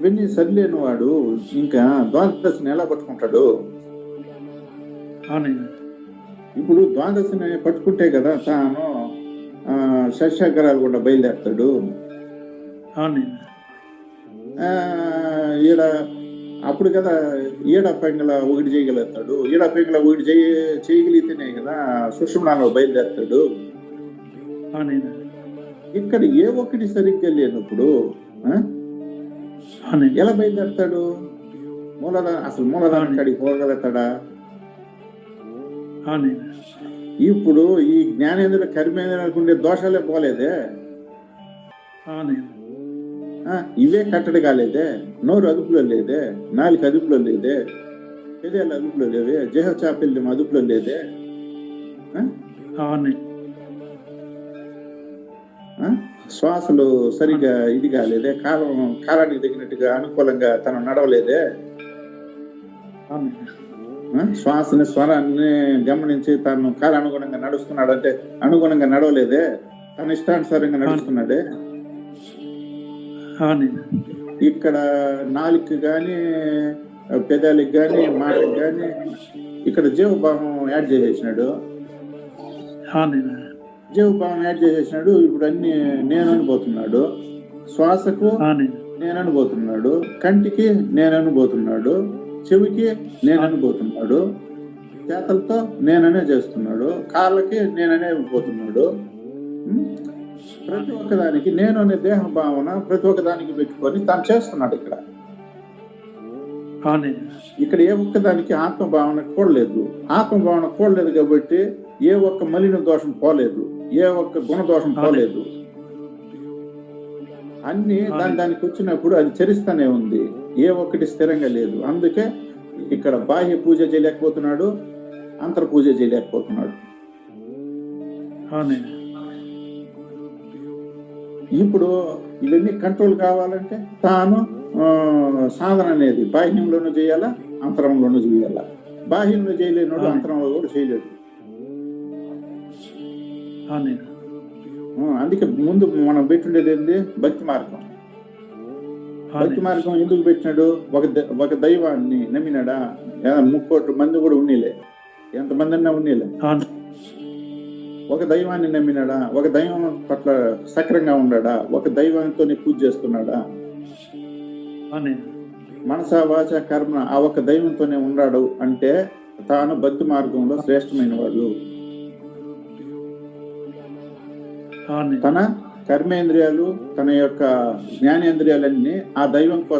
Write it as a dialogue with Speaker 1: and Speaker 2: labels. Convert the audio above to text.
Speaker 1: ఇవన్నీ సరిలేని వాడు ఇంకా ద్వాదశని ఎలా పట్టుకుంటాడు? ఇప్పుడు ద్వాదశని పట్టుకుంటే కదా తాను షష్యాగ్రాలు కూడా బయలుదేరుతాడు. ఈడ అప్పుడు కదా ఈడ పెంగళ ఒకటి చేయగలుగుతాడు. ఈడ పెంగళ ఒకటి చేయ చేయగలిగితేనే కదా సుషుమ్నాలో బయలుదేరుతాడు. ఇక్కడ ఏ ఒక్కటి సరిగ్గా లేనప్పుడు ఎలా బయలుదేరుతాడు? మూలధన అసలు మూలధనం కాడికి పోగలుగుతాడా? ఇప్పుడు ఈ జ్ఞానేంద్ర కర్మేంద్రులకు ఉండే దోషాలే పోలేదే? ఇవే కట్టడి కాలేదే? నోరు అదుపులో లేదే? నాలుగు అదుపులో లేదే? పెదేళ్ళు అదుపులో లేవే? జహ చాపిల్యం అదుపులో లేదే? ఆ? శ్వాసలు సరిగా ఇది కాలేదే కాలం కాలానికి తగినట్టుగా అనుకూలంగా తను నడవలేదే? శ్వాసని స్వరాన్ని గమనించి తను కాలానుగుణంగా నడుస్తున్నాడంటే అనుగుణంగా నడవలేదే? తన ఇష్టానుసారంగా నడుస్తున్నాడే? ఇక్కడ నాలుగు కానీ పెదాలకు కానీ మాటకి కానీ ఇక్కడ జీవభావం యాడ్ చేసేసినాడు. జీవభావం యాడ్ చేసేసినాడు. ఇప్పుడు అన్ని నేను అనుపోతున్నాడు శ్వాసకు నేను అనుపోతున్నాడు కంటికి నేను అనుపోతున్నాడు చెవికి నేను అనుపోతున్నాడు చేతలతో నేననే చేస్తున్నాడు. కాళ్ళకి నేననే పోతున్నాడు? ప్రతి ఒక్కదానికి నేను అనే దేహ భావన ప్రతి ఒక్కదానికి పెట్టుకొని తాను చేస్తున్నాడు ఇక్కడ. ఇక్కడ ఏ ఒక్కదానికి ఆత్మభావన కూడలేదు ఆత్మభావన కూడలేదు కాబట్టి ఏ ఒక్క మలిన దోషం పోలేదు. ఏ ఒక్క గుణదోషం పోలేదు. అన్ని దాని దానికి వచ్చినప్పుడు అది చరిస్తూనే ఉంది. ఏ ఒక్కటి స్థిరంగా లేదు. అందుకే ఇక్కడ బాహ్య పూజ చేయలేకపోతున్నాడు అంతర్ పూజ చేయలేకపోతున్నాడు. ఇప్పుడు ఇవన్నీ కంట్రోల్ కావాలంటే తాను ఆ, సాధన అనేది బాహ్యంలోనూ చేయాలా అంతరంలోనూ చేయాలా? బాహ్యంలో చేయలేనోడు అంతరంలో కూడా చేయలేడు. అందుకే ముందు మనం పెట్టుండేది ఏంది? భక్తి మార్గం. భక్తి మార్గం ఎందుకు పెట్టినాడు? ఒక ఒక దైవాన్ని నమ్మినాడా? ముక్కోటి మంది కూడా ఉన్నీలే. ఎంతమంది అన్నా ఉన్నీలే.
Speaker 2: అవును.
Speaker 1: ఒక దైవాన్ని నమ్మినాడా? ఒక దైవం పట్ల సక్రంగా ఉన్నాడా ఒక దైవంతోనే పూజ చేస్తున్నాడా? మనస వాచ కర్మ ఆ ఒక దైవంతోనే ఉన్నాడు అంటే తాను భక్తి మార్గంలో శ్రేష్టమైన వాడు. తన కర్మేంద్రియాలు తన యొక్క జ్ఞానేంద్రియాలన్నీ ఆ దైవం కోసం